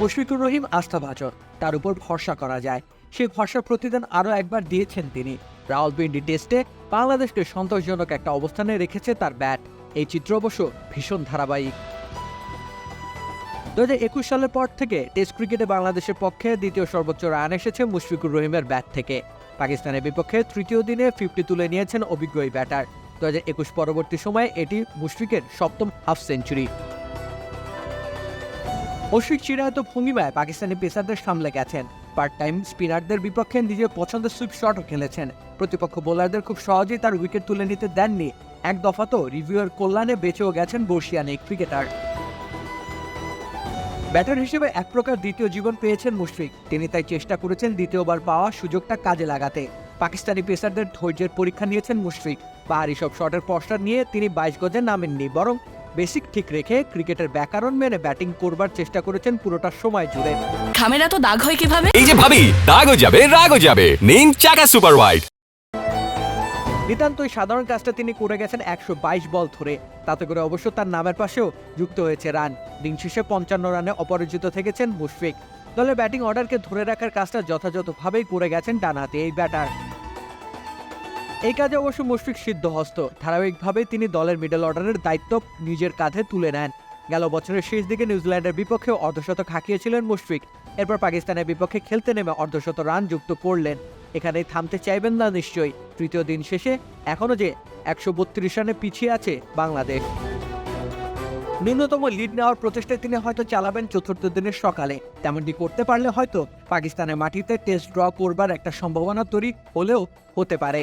মুশফিকুর রহিম আস্থাভাজন। তার উপর ভরসা করা যায়। সেই ভরসার প্রতিদান আরও একবার দিয়েছেন তিনি। রাওয়ালপিন্ডি টেস্টে বাংলাদেশকে সন্তোষজনক একটা অবস্থানে রেখেছে তার ব্যাট। এই চিত্র অবশ্য ভীষণ ধারাবাহিক। দু হাজার একুশ সালের পর থেকে টেস্ট ক্রিকেটে বাংলাদেশের পক্ষে দ্বিতীয় সর্বোচ্চ রান এসেছে মুশফিকুর রহিমের ব্যাট থেকে। পাকিস্তানের বিপক্ষে তৃতীয় দিনে ফিফটি তুলে নিয়েছেন অভিজ্ঞ ব্যাটার। দু হাজার একুশ পরবর্তী সময়ে এটি মুশফিকের সপ্তম হাফ সেঞ্চুরি। মুশফিক চিরায়ত ভঙ্গিমায় পাকিস্তানি পেসারদের সামলে গেছেন। পার্ট টাইম স্পিনারদের বিপক্ষে নিজের পছন্দের সুইপ শটও খেলেছেন। প্রতিপক্ষ বোলারদের খুব সহজেই তার উইকেট তুলে নিতে দেননি। এক দফা তো রিভিউয়ের কল্যাণে বেঁচেও গেছেন বর্ষিয়ান এই ক্রিকেটার ব্যাটার হিসেবে এক প্রকার দ্বিতীয় জীবন পেয়েছেন মুশফিক। তিনি তাই চেষ্টা করেছেন দ্বিতীয়বার পাওয়া সুযোগটা কাজে লাগাতে। পাকিস্তানি পেসারদের ধৈর্যের পরীক্ষা নিয়েছেন মুশফিক। পাহাড়ি সব শটের পশ্চাৎ নিয়ে তিনি বাইশ গজে নামেননি, বরং বেসিক ঠিক রেখে ক্রিকেটের ব্যাকরণ মেনে ব্যাটিং করবার চেষ্টা করেছেন পুরোটা সময় জুড়ে। খামের এত দাগ হয় কীভাবে? এই যে ভাবি দাগও যাবে রাগও যাবে। নিন চাকা সুপার হোয়াইট নিতান্তই সাধারণ কাজটা তিনি করে গেছেন একশো বাইশ বল ধরে। তাতে করে অবশ্য তার নামের পাশেও যুক্ত হয়েছে রান। দিন শেষে পঞ্চান্ন রানে অপরাজিত থেকেছেন মুশফিক। দলের ব্যাটিং অর্ডারকে ধরে রাখার কাজটা যথাযথভাবেই করে গেছেন ডানাতে এই ব্যাটার। এই কাজে অবশ্য মুশফিক সিদ্ধহস্ত। ধারাবাহিকভাবে তিনি দলের মিডল অর্ডারের দায়িত্ব নিজের কাঁধে তুলে নেন। গেল বছরের শেষ দিকে নিউজিল্যান্ডের বিপক্ষে অর্ধশতক হাঁকিয়েছিলেন মুশফিক। এরপর পাকিস্তানের বিপক্ষে খেলতে নেমে অর্ধশত রান যুক্ত করলেন। এখানেই থামতে চাইবেন না নিশ্চয়ই। তৃতীয় দিন শেষে এখনও যে একশো বত্রিশ রানে পিছিয়ে আছে বাংলাদেশ। ন্যূনতম লিড নেওয়ার প্রচেষ্টায় তিনি হয়তো চালাবেন চতুর্থ দিনের সকালে। তেমনটি করতে পারলে হয়তো পাকিস্তানের মাটিতে টেস্ট ড্র করবার একটা সম্ভাবনা তৈরি হলেও হতে পারে।